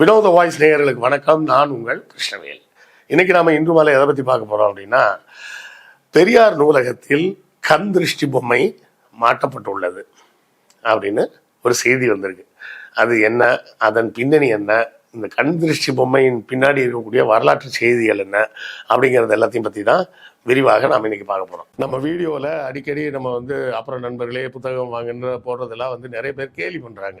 வினோத வாய்ஸ் நேயர்களுக்கு வணக்கம். நான் உங்கள் கிருஷ்ணவேல். இன்னைக்கு நாம இன்று மாலை எதை பத்தி பார்க்க போறோம் அப்படின்னா பெரியார் நூலகத்தில் கண் திருஷ்டி பொம்மை மாட்டப்பட்டுள்ளது அப்படின்னு ஒரு செய்தி வந்திருக்கு. அது என்ன? அதன் பின்னணி என்ன? இந்த கண் திருஷ்டி பொம்மையின் பின்னாடி இருக்கக்கூடிய வரலாற்று செய்திகள் என்ன? அப்படிங்கிறது எல்லாத்தையும் பற்றி தான் விரிவாக நாம் இன்னைக்கு பார்க்க போகிறோம் நம்ம வீடியோவில் அடிக்கடி நம்ம வந்து அப்புறம் நண்பர்களே புத்தகம் வாங்குன்னு போடுறதெல்லாம் வந்து நிறைய பேர் கேலி பண்ணுறாங்க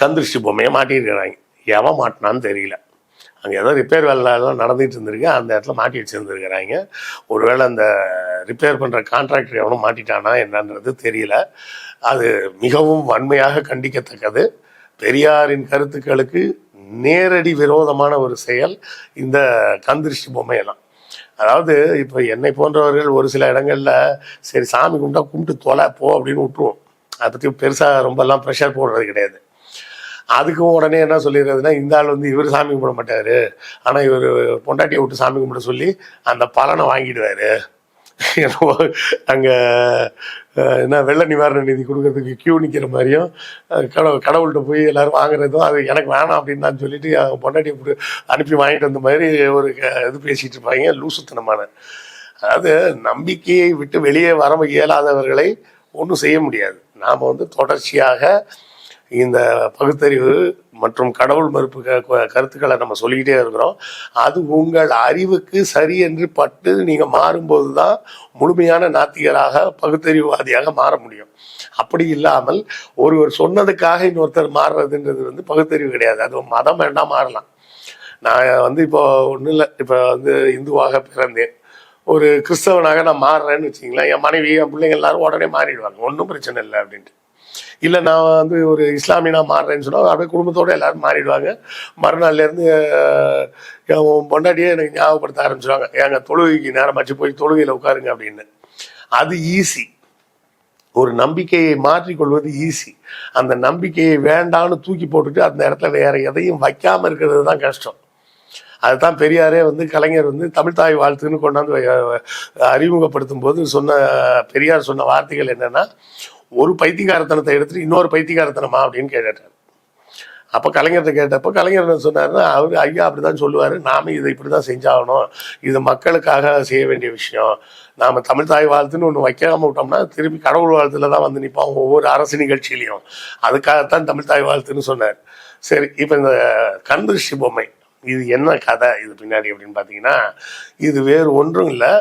கந்திருஷ்டி பொம்மையை மாட்டிருக்கிறாங்க எவன் மாட்டினான்னு தெரியல. அங்கே ஏதோ ரிப்பேர் வேலை எல்லாம் நடந்துகிட்டு இருந்திருக்கு. அந்த இடத்துல மாட்டி வச்சுருந்துருக்கிறாங்க. ஒருவேளை அந்த ரிப்பேர் பண்ணுற கான்ட்ராக்டர் எவனும் மாட்டிட்டானா என்னன்றது தெரியல. அது மிகவும் வன்மையாக கண்டிக்கத்தக்கது. பெரியாரின் கருத்துக்களுக்கு நேரடி விரோதமான ஒரு செயல் இந்த கந்திருஷ்டி பொம்மையெல்லாம். அதாவது இப்போ என்னை போன்றவர்கள் ஒரு சில இடங்களில் சரி சாமி கும்பிட்டா கும்பிட்டு தொலை போ அப்படின்னு விட்டுருவோம். அதை பற்றி பெருசாக ரொம்பலாம் ப்ரெஷர் போடுறது கிடையாது. அதுக்கும் உடனே என்ன சொல்லிடுறதுன்னா இந்த ஆள் வந்து இவர் சாமி கும்பிட மாட்டார். ஆனால் இவர் பொண்டாட்டியை விட்டு சாமி கும்பிட சொல்லி அந்த பலனை வாங்கிடுவார். அங்கே என்ன வெள்ள நிவாரண நிதி கொடுக்கறதுக்கு கியூ நிற்கிற மாதிரியும் கடவுள் கடவுள்கிட்ட போய் எல்லாரும் வாங்குறதும் அது எனக்கு வேணாம் அப்படின்னு தான் சொல்லிட்டு அவங்க பொண்டாட்டியை விட்டு அனுப்பி வாங்கிட்டு வந்த மாதிரி ஒரு க- இது பேசிகிட்டு இருப்பாங்க லூசுத்தனமான. அதாவது நம்பிக்கையை விட்டு வெளியே வர இயலாதவர்களை ஒன்றும் செய்ய முடியாது. நாம் வந்து தொடர்ச்சியாக இந்த பகுத்தறிவு மற்றும் கடவுள் மறுப்பு க- கருத்துக்களை நம்ம சொல்லிக்கிட்டே இருக்கிறோம். அது உங்கள் அறிவுக்கு சரி என்று பட்டு நீங்கள் மாறும்போது தான் முழுமையான நாத்திகராக பகுத்தறிவுவாதியாக மாற முடியும். அப்படி இல்லாமல் ஒருவர் சொன்னதுக்காக இன்னொருத்தர் மாறுறதுன்றது வந்து பகுத்தறிவு கிடையாது. அது மதம் வேண்டாம் மாறலாம். நான் வந்து இப்போ ஒன்றும் இல்லை. இப்போ வந்து இந்துவாக பிறந்தேன். ஒரு கிறிஸ்தவனாக நான் மாறுறேன்னு வச்சிங்களேன் என் மனைவி என் பிள்ளைங்க எல்லாரும் உடனே மாறிடுவாங்க. ஒன்றும் பிரச்சனை இல்லை அப்படின்ட்டு. இல்லை நான் வந்து ஒரு இஸ்லாமியனாக மாறுறேன்னு சொன்னால் அப்படியே குடும்பத்தோடு எல்லாரும் மாறிடுவாங்க. மறுநாள்லேருந்து என் பொண்டாட்டியே எனக்கு ஞாபகப்படுத்த ஆரம்பிச்சிடுவாங்க எங்கள் தொழுகைக்கு நேரமாச்சு போய் தொழுகையில் உட்காருங்க அப்படின்னு. அது ஈஸி ஒரு நம்பிக்கையை மாற்றிக்கொள்வது ஈஸி அந்த நம்பிக்கையை வேண்டான்னு தூக்கி போட்டுட்டு அந்த இடத்துல வேற எதையும் வைக்காமல் இருக்கிறது தான் கஷ்டம். அதுதான் பெரியாரே வந்து கலைஞர் வந்து தமிழ்தாய் வாழ்த்துன்னு கொண்டாந்து அறிமுகப்படுத்தும் போது சொன்ன பெரியார் சொன்ன வார்த்தைகள் என்னன்னா ஒரு பைத்தியகாரத்தனத்தை எடுத்துட்டு இன்னொரு பைத்தியகாரத்தனமா அப்படின்னு கேட்டார். அப்போ கலைஞர்கிட்ட கேட்டப்போ கலைஞர் என்ன அவர் ஐயா அப்படி தான் சொல்லுவார் நாம இதை இப்படி தான் செஞ்சாகணும். இது மக்களுக்காக செய்ய வேண்டிய விஷயம். நாம் தமிழ் தாய் வாழ்த்துன்னு ஒன்று வைக்காம விட்டோம்னா திருப்பி கடவுள் வாழ்த்துல தான் வந்து நிற்போம் ஒவ்வொரு அரசு நிகழ்ச்சியிலையும். அதுக்காகத்தான் தமிழ் தாய் வாழ்த்துன்னு சொன்னார். சரி இப்போ இந்த கண்திருஷ்டி பொம்மை இது என்ன கதை இது பின்னாடி அப்படின்னு பார்த்தீங்கன்னா இது வேறு ஒன்றும் இல்லை.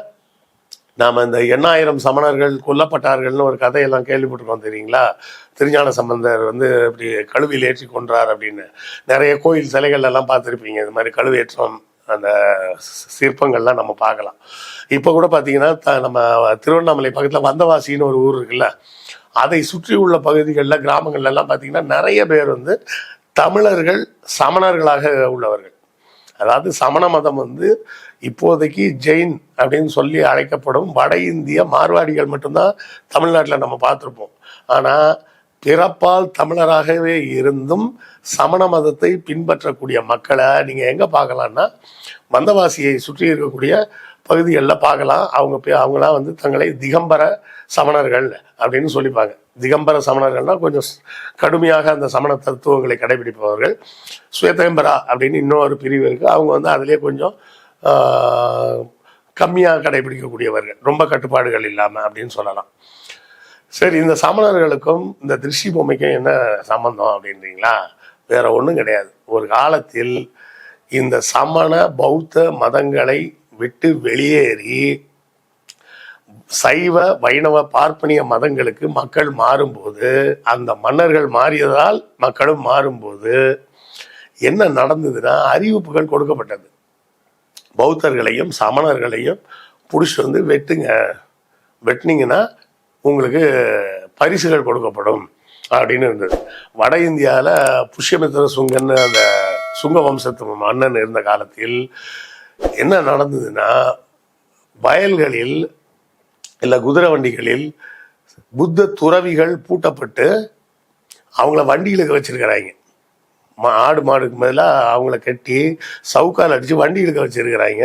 நாம் இந்த எண்ணாயிரம் சமணர்கள் கொல்லப்பட்டார்கள்னு ஒரு கதையெல்லாம் கேள்விப்பட்டிருக்கோம் தெரியுங்களா? திருஞான சம்பந்தர் வந்து இப்படி கழுவில் ஏற்றி கொன்றார் அப்படின்னு. நிறைய கோயில் சிலைகள் எல்லாம் பார்த்துருப்பீங்க. இது மாதிரி கழுவேற்றம் அந்த சிற்பங்கள்லாம் நம்ம பார்க்கலாம். இப்போ கூட பார்த்தீங்கன்னா த- நம்ம திருவண்ணாமலை பக்கத்தில் வந்தவாசின்னு ஒரு ஊர் இருக்குல்ல அதை சுற்றி உள்ள பகுதிகளில் கிராமங்கள்லாம் பார்த்தீங்கன்னா நிறைய பேர் வந்து தமிழர்கள் சமணர்களாக உள்ளவர்கள். அதாவது சமண மதம் வந்து இப்போதைக்கு ஜெயின் அப்படின்னு சொல்லி அழைக்கப்படும் வட இந்திய மார்வாடிகள் மட்டும்தான் தமிழ்நாட்டில் நம்ம பார்த்துருப்போம். ஆனால் பிறப்பால் தமிழராகவே இருந்தும் சமண மதத்தை பின்பற்றக்கூடிய மக்களை நீங்கள் எங்கே பார்க்கலான்னா மந்தவாசியை சுற்றி இருக்கக்கூடிய பகுதிகளில் பார்க்கலாம். அவங்க அவங்களாம் வந்து தங்களை திகம்பர சமணர்கள் அப்படின்னு சொல்லிப்பாங்க. திகம்பர சமணர்கள்னா கொஞ்சம் ஸ்- கடுமையாக அந்த சமண தத்துவங்களை கடைபிடிப்பவர்கள். ஸ்வேதம்பரா அப்படின்னு இன்னொரு பிரிவு இருக்குது அவங்க வந்து அதிலே கொஞ்சம் கம்மியாக கடைபிடிக்கக்கூடியவர்கள். ரொம்ப கட்டுப்பாடுகள் இல்லாமல் அப்படின்னு சொல்லலாம். சரி இந்த சமணர்களுக்கும் இந்த திருஷ்டி பொம்மைக்கும் என்ன சம்பந்தம் அப்படின்றீங்களா? வேற ஒன்றும் கிடையாது. ஒரு காலத்தில் இந்த சமண பௌத்த மதங்களை விட்டு வெளியேறி சைவ வைணவ பார்ப்பனிய மதங்களுக்கு மக்கள் மாறும்போது அந்த மன்னர்கள் மாறியதால் மக்களும் மாறும்போது என்ன நடந்ததுன்னா அறிவிப்புகள் கொடுக்கப்பட்டது. பௌத்தர்களையும் சமணர்களையும் பிடிச்சி வந்து வெட்டுங்க வெட்டினீங்கன்னா உங்களுக்கு பரிசுகள் கொடுக்கப்படும் அப்படின்னு இருந்தது. வட இந்தியாவில் புஷ்யமித்திர சுங்கன்னு அந்த சுங்க வம்சத்து மன்னன் இருந்த காலத்தில் என்ன நடந்ததுன்னா வயல்களில் இல்லை குதிரை வண்டிகளில் புத்த துறவிகள் பூட்டப்பட்டு அவங்கள வண்டியில் வச்சிருக்கிறாங்க. மா ஆடு மாடுக்கு பதிலாக அவங்கள கட்டி சவுக்கால் அடித்து வண்டிகளுக்கு வச்சிருக்கிறாங்க.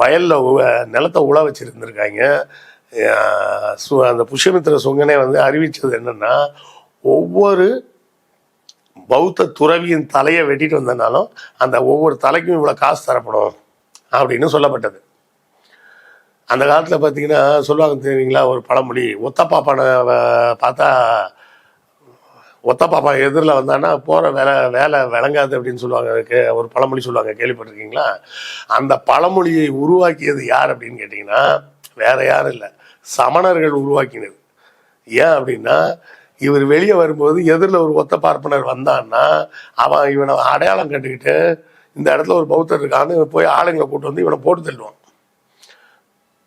வயலில் நிலத்தை உழ வச்சுருந்துருக்காங்க. அந்த புஷ்யமித்திர சுங்கனே வந்து அறிவித்தது என்னென்னா ஒவ்வொரு பௌத்த துறவியின் தலையை வெட்டிட்டு வந்தனாலும் அந்த ஒவ்வொரு தலைக்கும் இவ்வளோ காசு தரப்படும். அப்படின்னு சொல்லப்பட்டது. அந்த காலத்தில் பார்த்தீங்கன்னா சொல்லுவாங்க தெரியுங்களா ஒரு பழமொழி ஒத்த பாப்பானை பார்த்தா ஒத்த பாப்பா எதிரில் வந்தான்னா போகிற வேலை வேலை விளங்காது அப்படின்னு சொல்லுவாங்க ஒரு பழமொழி சொல்லுவாங்க கேள்விப்பட்டிருக்கீங்களா? அந்த பழமொழியை உருவாக்கியது யார் அப்படின்னு கேட்டிங்கன்னா வேற யாரும் இல்லை சமணர்கள் உருவாக்கினது. ஏன் அப்படின்னா இவர் வெளியே வரும்போது எதிரில் ஒரு ஒத்த பார்ப்பனர் வந்தான்னா அவன் இவனை அடையாளம் கண்டுக்கிட்டு இந்த இடத்துல ஒரு பௌத்தர் இருக்கான்னு போய் ஆளுங்களை கூட்டு வந்து இவனை போட்டு தள்ளுவான்.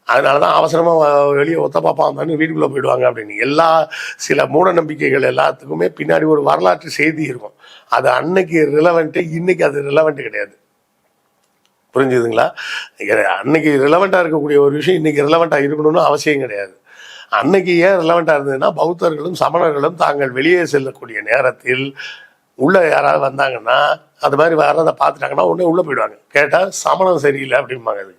அதனால தான் அவசரமாக வெளியே ஒத்த பாப்பா வந்தான்னு வீட்டுக்குள்ளே போயிடுவாங்க அப்படின்னு. எல்லா சில மூட நம்பிக்கைகள் எல்லாத்துக்குமே பின்னாடி ஒரு வரலாற்று செய்தி இருக்கும். அது அன்னைக்கு ரிலவெண்ட்டு இன்னைக்கு அது ரிலவெண்ட்டு கிடையாது. புரிஞ்சுதுங்களா? அன்னைக்கு ரிலவெண்ட்டாக இருக்கக்கூடிய ஒரு விஷயம் இன்னைக்கு ரிலவெண்ட்டாக இருக்கணும்னு அவசியம் கிடையாது. அன்னைக்கு ஏன் ரிலவெண்ட்டாக இருந்ததுன்னா பௌத்தர்களும் சமணர்களும் தாங்கள் வெளியே செல்லக்கூடிய நேரத்தில் உள்ள யாராவது வந்தாங்கன்னா அது மாதிரி வர்றதை பார்த்துட்டாங்கன்னா உடனே உள்ளே போயிடுவாங்க. கேட்டால் சமணம் சரியில்லை அப்படிம்பாங்க அது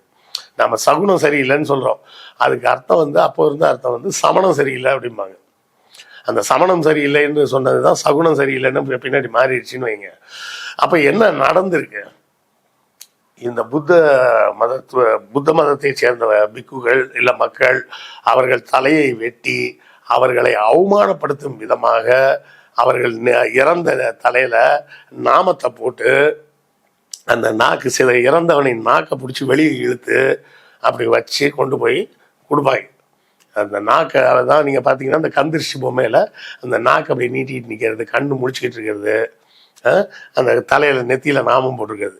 நம்ம சகுனம் சரியில்லைன்னு சொல்கிறோம் அதுக்கு அர்த்தம் வந்து அப்போ இருந்த அர்த்தம் வந்து சமணம் சரியில்லை அப்படிம்பாங்க. அந்த சமணம் சரியில்லைன்னு சொன்னது தான் சகுனம் சரியில்லைன்னு பின்னாடி மாறிடுச்சுன்னு வைங்க. அப்போ என்ன நடந்திருக்கு? இந்த புத்த மதத்துவ புத்த மதத்தை சேர்ந்த பிக்குகள் இல்லை மக்கள் அவர்கள் தலையை வெட்டி அவர்களை அவமானப்படுத்தும் விதமாக அவர்கள் இறந்த தலையில நாமத்தை போட்டு அந்த நாக்கு சில இறந்தவனின் நாக்கை பிடிச்சி வெளியே இழுத்து அப்படி வச்சு கொண்டு போய் கொடுப்பாங்க. அந்த நாக்கை தான் நீங்கள் பார்த்தீங்கன்னா அந்த கந்திருஷ்டி பொம்மையில் அந்த நாக்கு அப்படி நீட்டிட்டு நிற்கிறது கண்ணு முடிச்சுக்கிட்டு இருக்கிறது அந்த தலையில் நெத்தியில் நாமம் போட்டிருக்கிறது.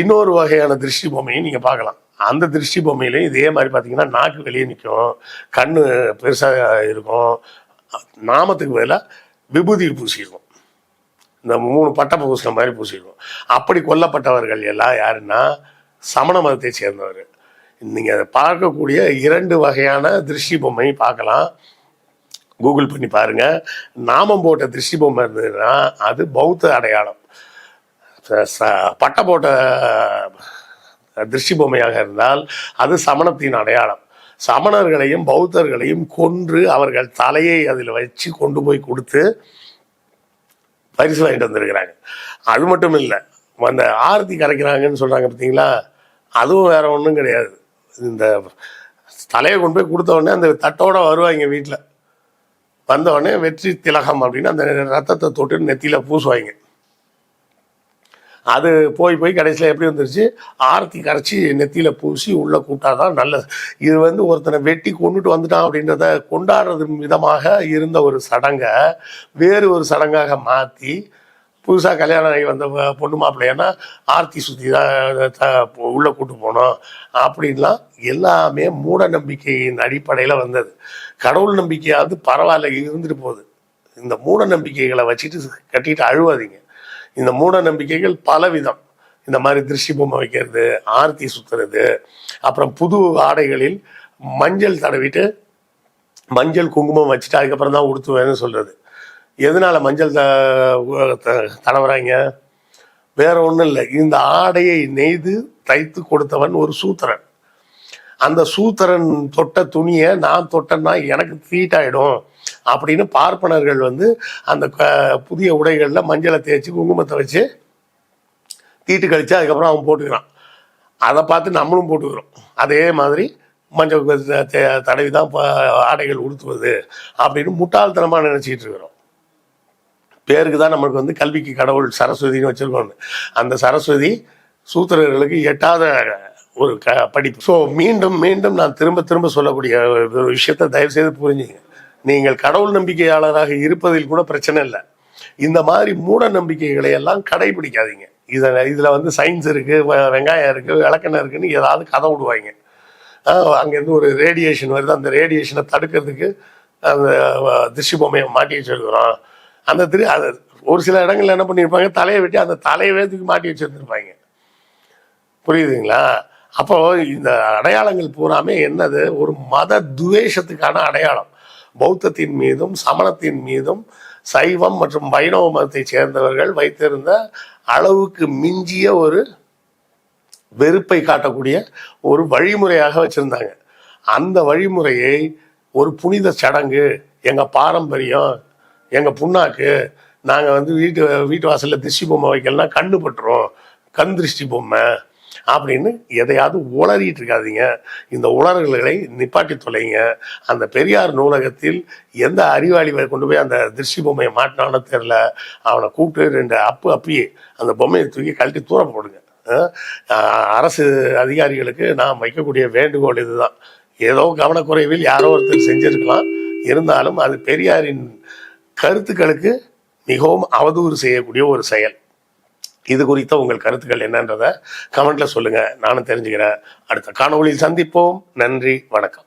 இன்னொரு வகையான திருஷ்டி பொம்மையும் நீங்கள் பார்க்கலாம். அந்த திருஷ்டி பொம்மையிலையும் இதே மாதிரி பார்த்தீங்கன்னா நாக்கு வெளியே நிற்கும் கண்ணு பெருசாக இருக்கும் நாமத்துக்கு பதிலாக விபூதி பூசிடுவோம் இந்த மூணு பட்டை பூசின மாதிரி பூசிடுவோம் அப்படி கொல்லப்பட்டவர்கள் எல்லாம் யாருன்னா சமண மதத்தை சேர்ந்தவர் நீங்கள் அதை பார்க்கக்கூடிய இரண்டு வகையான திருஷ்டி பொம்மை பார்க்கலாம். கூகுள் பண்ணி பாருங்க. நாமம் போட்ட திருஷ்டி பொம்மை இருந்ததுன்னா அது பௌத்த அடையாளம். ச- பட்டை போட்ட திருஷ்டி பொம்மையாக இருந்தால் அது சமணத்தின் அடையாளம். சமணர்களையும் பௌத்தர்களையும் கொன்று அவர்கள் தலையை அதில் வச்சு கொண்டு போய் கொடுத்து பரிசு வாங்கிட்டு வந்திருக்கிறாங்க. அது மட்டும் இல்லை அந்த ஆரத்தி கரைக்கிறாங்கன்னு சொல்கிறாங்க பார்த்தீங்களா அதுவும் வேற ஒன்றும் கிடையாது. இந்த தலையை கொண்டு போய் கொடுத்த உடனே அந்த தட்டோட வருவாங்க வீட்டில் வந்த உடனே வெற்றி திலகம் அப்படின்னு அந்த ரத்தத்தை தொட்டு நெத்தியில் பூசுவாங்க. அது போய் போய் கடைசியில் எப்படி வந்துருச்சு? ஆரத்தி கரைச்சி நெத்தியில் பூசி உள்ளே கூட்டாதான் நல்லது. இது வந்து ஒருத்தனை வெட்டி கொண்டுட்டு வந்துட்டான் அப்படின்றத கொண்டாடுறது விதமாக இருந்த ஒரு சடங்கை வேறு ஒரு சடங்காக மாற்றி புதுசாக கல்யாணம் ஆகி வந்த பொண்ணு மாப்பிள்ளைன்னா ஆர்த்தி சுற்றி தான் த- உள்ளே கூட்டு போனோம். அப்படின்லாம் எல்லாமே மூட நம்பிக்கையின் அடிப்படையில் வந்தது. கடவுள் நம்பிக்கையாவது பரவாயில்ல இருந்துட்டு போகுது. இந்த மூட நம்பிக்கைகளை வச்சுட்டு கட்டிட்டு அழுவாதீங்க. இந்த மூட நம்பிக்கைகள் பலவிதம். இந்த மாதிரி திருஷ்டி பொம்மை வைக்கிறது ஆர்த்தி சுத்துறது அப்புறம் புது ஆடைகளில் மஞ்சள் தடவிட்டு மஞ்சள் குங்குமம் வச்சுட்டு அதுக்கப்புறம் தான் உடுத்துவேன்னு சொல்றது. எதனால மஞ்சள் த த- தடவுறாங்க? வேற ஒன்றும் இல்லை. இந்த ஆடையை நெய்து தைத்து கொடுத்தவன் ஒரு சூத்திரன். அந்த சூத்திரன் தொட்ட துணியை நான் தொட்டேன்னா எனக்கு தீட்டாயிடும். அப்படின்னு பார்ப்பனர்கள் வந்து அந்த க- புதிய உடைகளில் மஞ்சளை தேய்ச்சி குங்குமத்தை வச்சு தீட்டு கழிச்சு அதுக்கப்புறம் அவன் போட்டுக்கிறான். அதை பார்த்து நம்மளும் போட்டுக்கிறோம். அதே மாதிரி மஞ்சள் தடவி தான் ஆடைகள் உடுத்துவது அப்படின்னு முட்டாள்தனமாக நினச்சிக்கிட்டு இருக்கிறோம். பேருக்கு தான் நம்மளுக்கு வந்து கல்விக்கு கடவுள் சரஸ்வதினு வச்சுருக்கோம் அந்த சரஸ்வதி சூத்திரர்களுக்கு எட்டாத ஒரு க படிப்பு. ஸோ மீண்டும் மீண்டும் நான் திரும்ப திரும்ப சொல்லக்கூடிய ஒரு விஷயத்தை தயவு செய்து புரிஞ்சுங்க. நீங்கள் கடவுள் நம்பிக்கையாளராக இருப்பதில் கூட பிரச்சனை இல்லை. இந்த மாதிரி மூட நம்பிக்கைகளை எல்லாம் கடைபிடிக்காதீங்க. இதில் இதில் வந்து சயின்ஸ் இருக்குது வெங்காயம் இருக்குது விளக்கெண்ணெய் இருக்குன்னு ஏதாவது கதை விடுவாங்க. அங்கேருந்து ஒரு ரேடியேஷன் வருது. அந்த ரேடியேஷனை தடுக்கிறதுக்கு அந்த அஹ், திருஷ்டி பொம்மையை மாட்டி வச்சிருக்கிறோம். அந்த திரு அது ஒரு சில இடங்களில் என்ன பண்ணியிருப்பாங்க தலையை வெட்டி அந்த தலையவே தூக்கி மாட்டி வச்சுருந்துருப்பாங்க. புரியுதுங்களா? அப்போது இந்த அடையாளங்கள் பூராமே என்னது? ஒரு மத துவேஷத்துக்கான அடையாளம். பௌத்தத்தின் மீதும் சமணத்தின் மீதும் சைவம் மற்றும் வைணவ மதத்தை சேர்ந்தவர்கள் வைத்திருந்த அளவுக்கு மிஞ்சிய ஒரு வெறுப்பை காட்டக்கூடிய ஒரு வழிமுறையாக வச்சிருந்தாங்க. அந்த வழிமுறையை ஒரு புனித சடங்கு எங்கள் பாரம்பரியம் எங்கள் புண்ணாக்கு நாங்கள் வந்து வீட்டு வீட்டு வாசலில் திருஷ்டி பொம்மை வைக்கலன்னா கண்ணு பட்டுரும். கண் திருஷ்டி பொம்மை. அப்படின்னு எதையாவது உளறிட்டு இருக்காதீங்க. இந்த உளறல்களை நிப்பாட்டி தொலைங்க. அந்த பெரியார் நூலகத்தில் எந்த அறிவாளி கொண்டு போய் அந்த திருஷ்டி பொம்மையை மாட்டினானோ தெரில அவனை கூப்பிட்டு ரெண்டு அப்பு அப்பியே அந்த பொம்மையை தூக்கி கழட்டி தூர போடுங்க. அரசு அதிகாரிகளுக்கு நான் வைக்கக்கூடிய வேண்டுகோள் இதுதான். ஏதோ கவனக்குறைவில் யாரோ ஒருத்தர் செஞ்சிருக்கலாம். இருந்தாலும் அது பெரியாரின் கருத்துக்களுக்கு மிகவும் அவதூறு செய்யக்கூடிய ஒரு செயல். இது குறித்த உங்கள் கருத்துக்கள் என்னன்றதை கமெண்ட்ல சொல்லுங்க. நானும் தெரிஞ்சுக்கிறேன். அடுத்த காணொலியில் சந்திப்போம். நன்றி. வணக்கம்.